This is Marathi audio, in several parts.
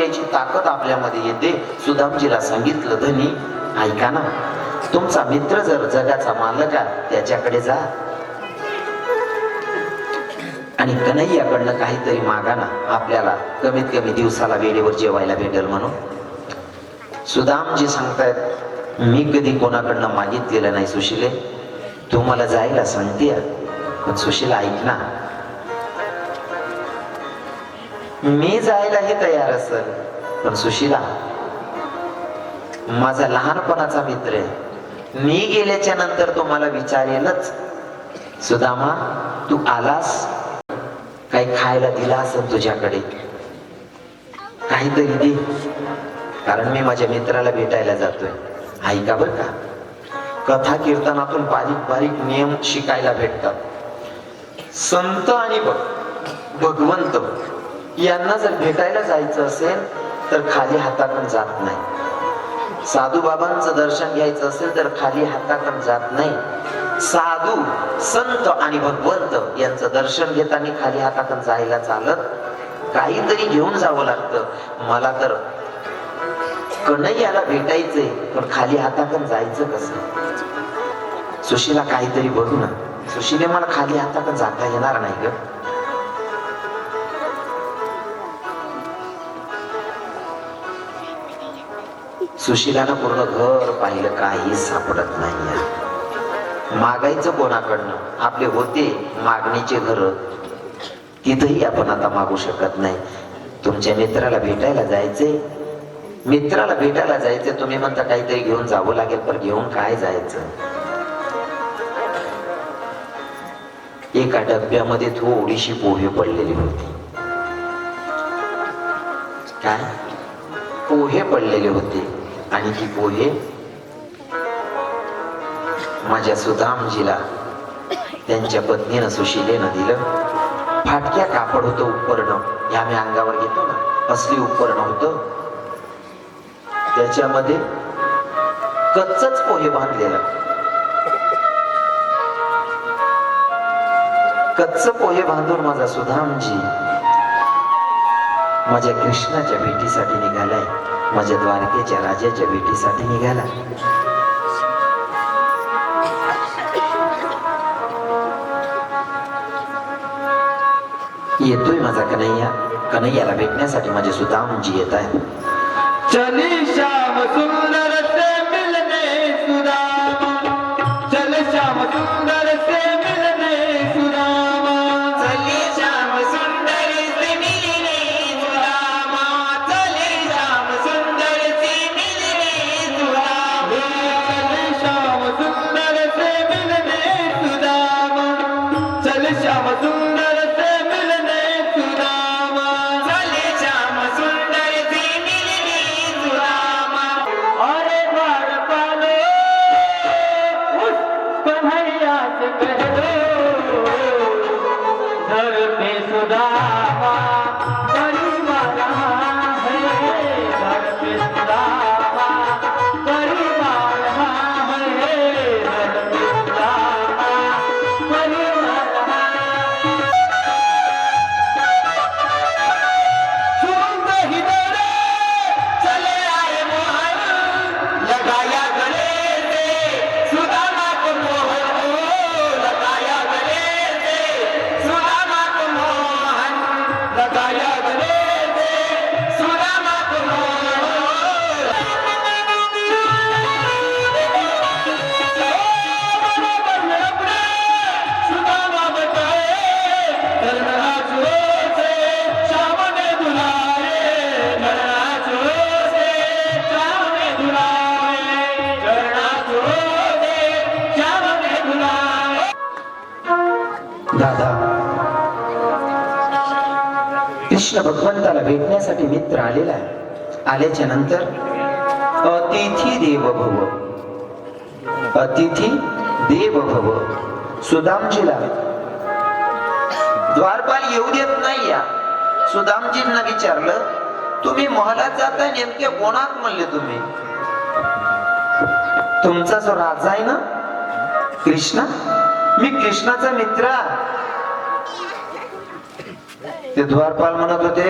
द्यायची ताकद आपल्यामध्ये येते. सुदामजीला सांगितलं धनी ऐका ना. तुमचा मित्र जर जगाचा मालक आहे त्याच्याकडे जा. आणि कन्हैयाकडनं काहीतरी मागा ना. आपल्याला कमीत कमी दिवसाला वेळेवर जेवायला भेटेल म्हणून. सुदामजी सांगतायत मी कधी कोणाकडनं मागितलेलं नाही सुशिले. तू मला जायला सांगते पण सुशिला ऐक ना. मी जायलाही तयार असेल पण सुशिला माझा लहानपणाचा मित्र आहे. मी गेल्याच्यानंतर तो मला विचारेलच सुदामा तू आलास? काही खायला दिला असेल तुझ्याकडे? काहीतरी दे कारण मी माझ्या मित्राला भेटायला जातोय. ऐका बर का? कथा कीर्तनातून बारीक बारीक नियम शिकायला भेटतात. संत आणि भगवंत यांना जर भेटायला जायचं असेल तर खाली हाताकडे जात नाही. साधू बाबांचं दर्शन घ्यायचं असेल तर खाली हाताकडे जात नाही. साधू संत आणि भगवंत यांचं दर्शन घेताना खाली हाताकडे जायला चालत काहीतरी घेऊन जावं लागतं. मला तर कन्हैयाला भेटायचंय पण खाली हाताकडे जायचं कसं? सुशीला काहीतरी बघू ना. सुशीले मला खाली हाताकडे जाता येणार नाही ग. सुशिलानं पूर्ण घर पाहिलं काही सापडत नाही मागायचं कोणाकडनं? आपले होते मागणीचे घर. तिथंही आपण आता मागू शकत नाही. तुमच्या मित्राला भेटायला जायचे? मित्राला भेटायला जायचे तुम्ही म्हणता काहीतरी घेऊन जावं लागेल पण घेऊन काय जायचं? एका डब्यामध्ये थोडीशी पोहे पडलेली होती. काय? पोहे पडलेले होते. आणि ही पोहे माझ्या सुदामजीला त्यांच्या पत्नीनं सुशिलेनं दिलं. फाटक्या कापड होतं उपकरण. हे आम्ही अंगावर घेतो ना असली उपकरण होतं. त्याच्यामध्ये कच्चच पोहे बांधलेलं. कच्च पोहे बांधून माझा सुधामजी माझ्या कृष्णाच्या भेटीसाठी निघालाय. माझ्या द्वारकेच्या राजाच्या भेटीसाठी निघाला. येतोय माझा कन्हैया. कन्हैयाला भेटण्यासाठी माझे सुदामजी येत आहे चली श्याम सुंदर से मिलने सुदामा. चल श्याम सुंदर से घर सुदामा. कृष्ण भगवंताला भेटण्यासाठी मित्र आलेला आहे. आल्याच्यानंतर अतिथी देव भव अतिथी देव भव सुदामजीला द्वारपाल येऊ देत नाही या. सुदामजींना विचारलं तुम्ही महालात जाताय नेमके कोणात म्हणले तुम्ही? तुमचा जो राजा आहे ना कृष्णा? मी कृष्णाचा मित्र ते द्वारपाल म्हणत होते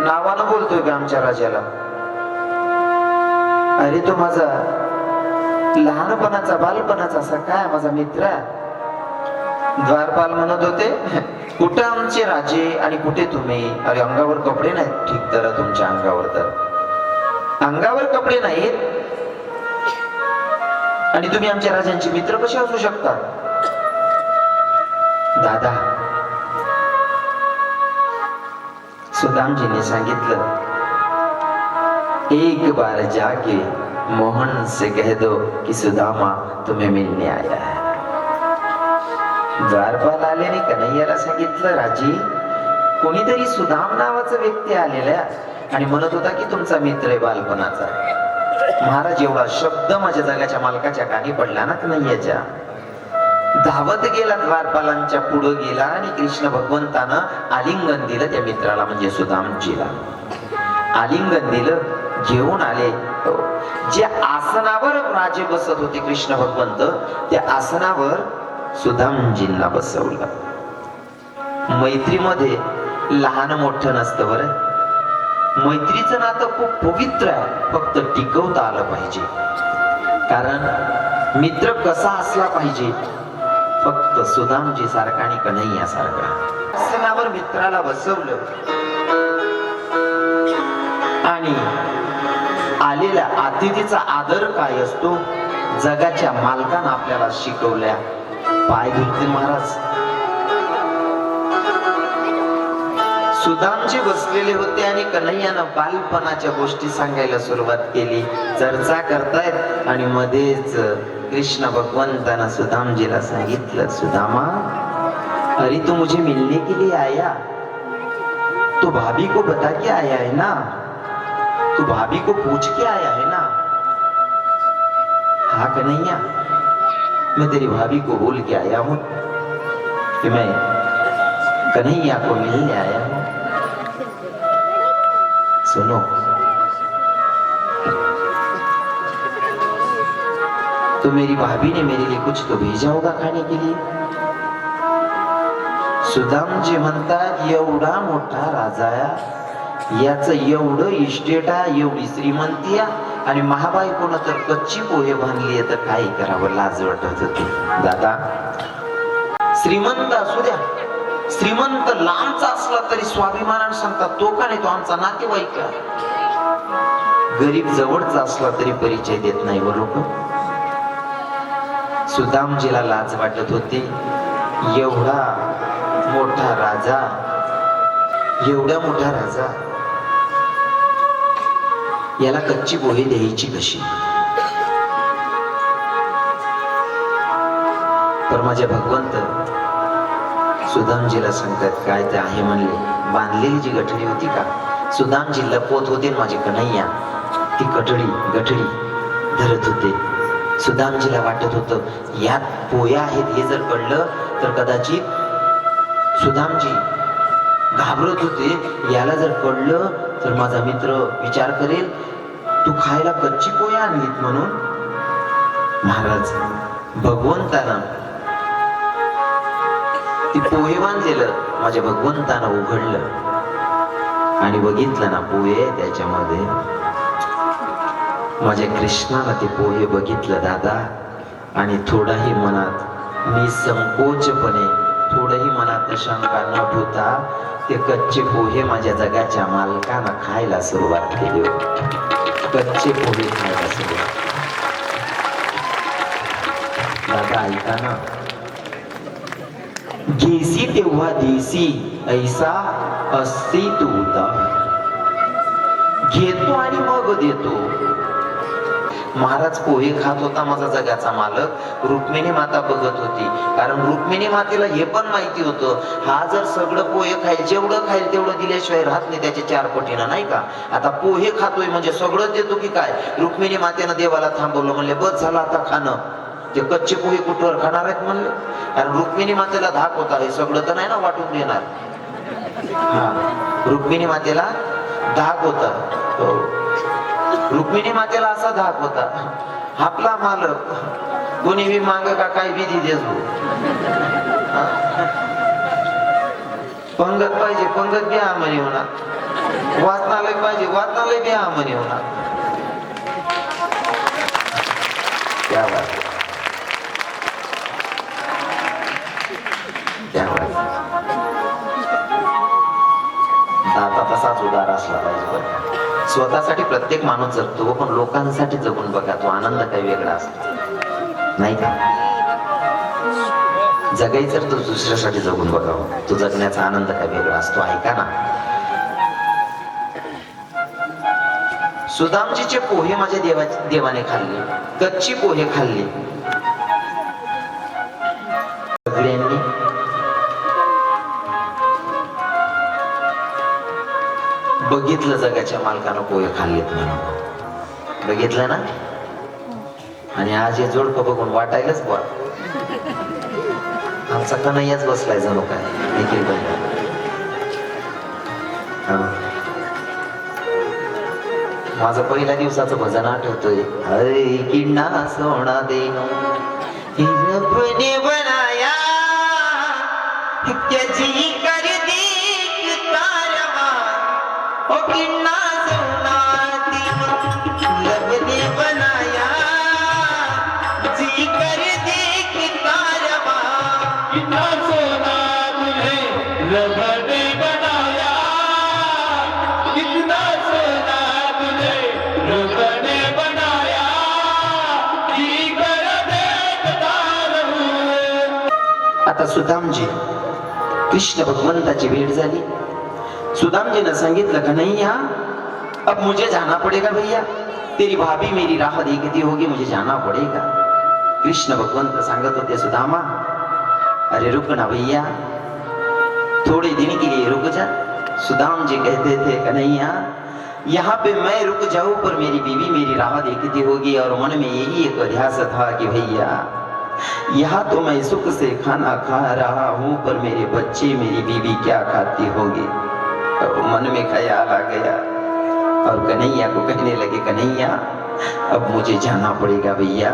नावानं बोलतोय का आमच्या राजाला? अरे तो माझा लहानपणाचा बालपणाचा असा काय माझा मित्र द्वारपाल म्हणत होते कुठं आमचे राजे आणि कुठे तुम्ही? अरे अंगावर कपडे नाहीत ठीक तर तुमच्या अंगावर तर. अंगावर कपडे नाहीत? आणि तुम्ही आमच्या राजांचे मित्र कसे असू शकता? दादा सुदामजीने सांगितलं एक बार जाके मोहन से कह दो कि सुदामा तुम्हें मिलने आया है. द्वारपाल आल्याने कन्हैयाला सांगितलं राजी कोणीतरी सुदाम नावाचा व्यक्ती आलेला आणि म्हणत होता की तुमचा मित्र आहे बालपणाचा. महाराज एवढा शब्द माझ्या जगाच्या मालकाच्या कानी पडला ना कन्हैयाच्या. धावत गेला द्वारपालांच्या पुढे गेला आणि कृष्ण भगवंतानं आलिंगन दिलं त्या मित्राला म्हणजे सुदामजीला. आलिंगन दिलं घेऊन आले. हो. जे आसनावर राजे बसत होते कृष्ण भगवंत त्या आसनावर सुदामजींना बसवलं. मैत्रीमध्ये लहान मोठं नसतं बरं. मैत्रीचं नातं खूप पवित्र आहे फक्त टिकवता आलं पाहिजे. कारण मित्र कसा असला पाहिजे फक्त सुदामजी सारखा आणि कन्हैया सारखा. आसनावर मित्राला बसवलं. आणि आलेल्या अतिथीचा आदर काय असतो? जगाच्या मालकानं आपल्याला शिकवल्या. पाय धुतले महाराज. सुदामजी बसलेले होते आणि कन्हैयानं बालपणाच्या गोष्टी सांगायला सुरुवात केली. चर्चा करतायत आणि मध्येच कृष्ण भगवंतानं सुदामजीला सांगितलं सुदामा। अरे तू मुझे मिलने के लिए आया। तो भाभी को बता के आया है ना? तू भाभी को पूछ के आया है ना? हाँ कन्हैया, मैं तेरी भाभी को बोल के आया हूँ कि मैं कन्हैया को मिलने आया हूँ। सुनो तो मेरी भाभी ने मेरे लिए कुछ तो भेजा होगा खाने के लिए। सुदामजी म्हणतात एवढा मोठा राजाया याच एवढं इस्टेटा एवढी श्रीमंती आणि आणि कोण तर कच्ची पोहे बांधली तर काही करावं लाज वाटत होती दादा श्रीमंत असू द्या. श्रीमंत लांबचा असला तरी स्वाभिमानाने सांगतात तो का नाही? तो आमचा नातेवाईक गरीब जवळचा असला तरी परिचय देत नाही बरोबर सुदामजीला लाज वाटत होती. एवढा मोठा राजा एवढा मोठा राजा. याला कच्ची पोहे द्यायची कशी? तर माझे भगवंत सुदामजीला सांगतात काय ते आहे म्हणले. बांधलेली जी गठडी होती का? सुदामजी लपवत होते माझी माझे कन्हैया. ती कठडी गठडी धरत होते. सुदामजीला वाटत होतं यात पोया आहेत हे जर कळलं तर कदाचित सुदामजी घाबरत होते. याला जर कळलं तर माझा मित्र विचार करेल तू खायला कच्ची पोया आणलीत म्हणून? महाराज भगवंताना. ती पोहे बांधलेलं माझ्या भगवंताना उघडलं आणि बघितलं ना पोहे त्याच्यामध्ये माझ्या कृष्णाला ते पोहे बघितलं दादा. आणि थोडाही मनात मी संकोचपणे थोडंही मनात शंका न ठेवता ते कच्चे पोहे माझ्या जगाच्या मालकानं खायला सुरुवात केली होती. कच्चे पोहे खायला सुरुवात. दादा ऐका ना. घेसी तेव्हा देसी ऐसा असती तू घेतो आणि मग देतो. महाराज पोहे खात होता माझा जगाचा मालक. रुक्मिणी माता बघत होती. कारण रुक्मिणी मातेला हे पण माहिती होतं हा जर सगळं पोहे खाईल जेवढं खाईल तेवढं दिल्याशिवाय राहत नाही त्याच्या चार पटीनं नाही का? आता पोहे खातोय म्हणजे सगळं देतो की काय? रुक्मिणी मातेनं देवाला थांबवलं म्हणले बस झालं आता खाणं. ते कच्चे पोहे कुठवर खाणार आहेत म्हणले. कारण रुक्मिणी मातेला धाक होता हे सगळं तर नाही ना वाटून देणार. हा. रुक्मिणी मातेला धाक होता. हो. रुक्मिणी मातेला असा धाक होता आपला मालक कोणी बी मांग का काय विधी देस पंगत पाहिजे पंगत बी म्हणे होणार. वाचनालय पाहिजे वाचनालय बी हा होणार. त्या स्वतःसाठी प्रत्येक माणूस जगतो पण लोकांसाठी जगून बघा तो आनंद काही वेगळा असतो. नाही का? जगायचं तर तू दुसऱ्यासाठी जगून बघावं तो जगण्याचा आनंद काय वेगळा असतो. ऐका ना. सुदामजीचे पोहे माझ्या देवा देवाने खाल्ले कच्ची पोहे खाल्ली. सगळ्यांनी बघितलं जगाच्या मालकानं पोहे खाल्लेत म्हणून. बघितलं ना? आणि आज हे जोडपं बघून वाटायलाच बुवा. आमचा कन्हैयाच बसलाय जणू काय निखिल भैया माझं पहिल्या दिवसाचं भजन आठवतोय. अरे किडना सोना देनो रब ने बनाया आता सुदामजी कृष्ण भगवंताची भेट झाली. सुदामजीनं सांगितलं का नाही हा अब मुझे जाना पड़ेगा भैया। तेरी भाभी मेरी राह देखती होगी, मुझे जाना पड़ेगा। कृष्ण भगवंत सांगत होते सुदामा। अरे रुक ना भैया। थोड़े दिन के लिए रुक जा। सुदाम जी कहते थे, कन्हैया, यहाँ पे मैं रुक जाऊँ, पर मेरी बीवी मेरी राह देखती होगी और मन में यही एक ध्यास था कि भैया, यहाँ तो मैं सुख से खाना खा रहा हूँ, पर मेरे बच्चे मेरी बीवी क्या खाती होगी? और मन में ख्याल आ गया। और कन्हैया को कहने लगे, कन्हैया, अब मुझे जाना पड़ेगा भैया।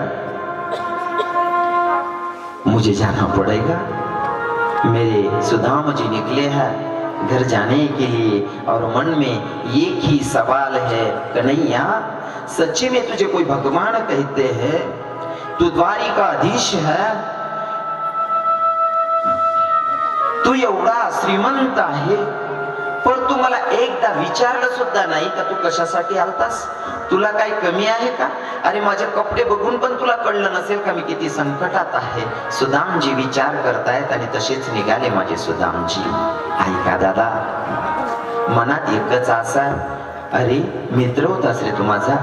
मुझे जाना पड़ेगा। मेरे सुदाम जी निकले हैं घर जाने के लिए और मन में एक ही सवाल है, कन्हैया, सच्चे में तुझे कोई भगवान कहते हैं? तू द्वारिकाधीश है। तू एवढा श्रीमंत आहे पण तू मला एकदा विचारलं सुद्धा नाही का तू कशासाठी आलतास? तुला काही कमी आहे का? अरे माझे कपडे बघून पण तुला कळलं नसेल का मी किती संकटात आहे? सुदामजी विचार करतायत आणि तसेच निघाले माझे सुदामजी. ऐका दादा? मनात एकच असा अरे मित्र होतास रे तू माझा.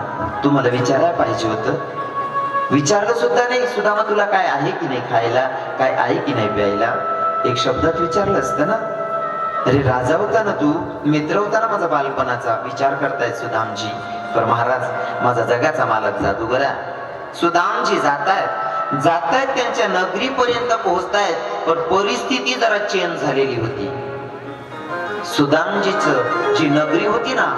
तू मला विचारायला पाहिजे होतं. विचारलं सुद्धा नाही. सुदामा तुला काय आहे की नाही खायला? काय आहे की नाही प्यायला? एक शब्दात विचारलं असतं ना? अरे राजा होता ना तू मित्र होता ना माझा बालपणाचा विचार करतायत सुदामजी. पर महाराज माझा जगाचा मालक जादूगरा. सुदामजी जातायत. जातायत त्यांच्या नगरीपर्यंत पोहोचतायत पण परिस्थिती जरा चेंज झालेली होती. सुदामजीच जी नगरी होती ना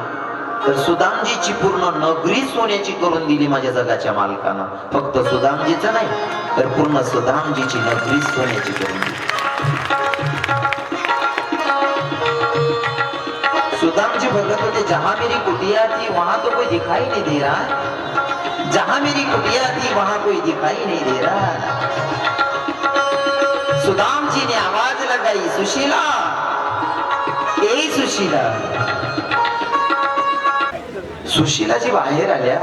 तर सुदामजीची पूर्ण नगरी सोन्याची करून दिली माझ्या जगाच्या मालकानं. फक्त सुदामजीच नाही तर पूर्ण सुदामजीची नगरी सोन्याची करून दिली. सुदाम जी भगत होते जहाँ मेरी कुटिया थी, वहाँ तो कोई दिखाई नहीं दे रहा। जहाँ मेरी कुटिया थी, वहाँ कोई दिखाई नहीं दे रहा। सुदाम जी ने आवाज़ लगाई, सुशीला, ए सुशीला। सुशीला जी बाहेर आल्या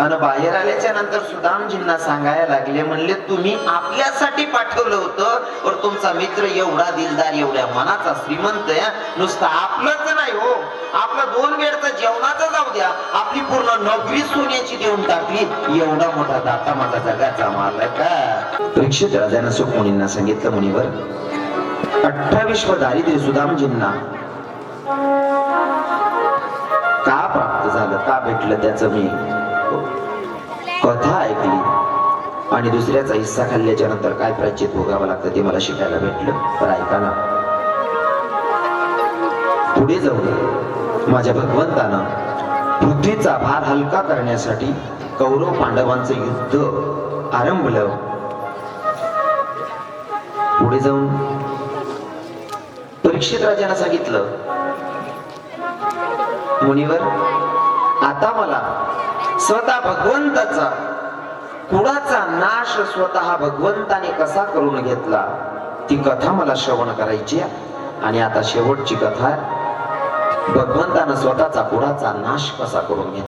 आणि बाहेर आल्याच्यानंतर सुदामजींना सांगायला लागले म्हणले तुम्ही आपल्यासाठी पाठवलं होतं पण तुमचा मित्र एवढा दिलदार एवढ्या मनाचा श्रीमंत आहे नुसतं आपलंच नाही हो. आपलं दोन वेळचं जेवणाचं जाऊ द्या. आपली पूर्ण नगरी सोन्याची देऊन टाकली. एवढा मोठा दाता माझा जगाचा मालक आहे. परीक्षित राजानं सुख मुनींना सांगितलं मुनीवर अठ्ठावीस दारिद्र्य सुदामजींना का प्राप्त झालं? का भेटलं त्याचं मी? कथा ऐकली. आणि दुसऱ्याचा हिस्सा खाल्ल्याच्या नंतर काय प्राचित भोगावं लागतं ते मला शिकायला भेटलं. तर ऐकाना पुढे जाऊन माझ्या भगवंतानं पृथ्वीचा भार हलका करण्यासाठी कौरव पांडवांचं युद्ध आरंभलं. पुढे जाऊन परीक्षित राजानं सांगितलं मुनिवर आता मला स्वतः भगवंताचा कुणाचा नाश स्वतः भगवंताने कसा करून घेतला ती कथा मला श्रवण करायची आहे. आणि आता शेवटची कथा आहे. भगवंतानं स्वतःचा कुणाचा नाश कसा करून घेतला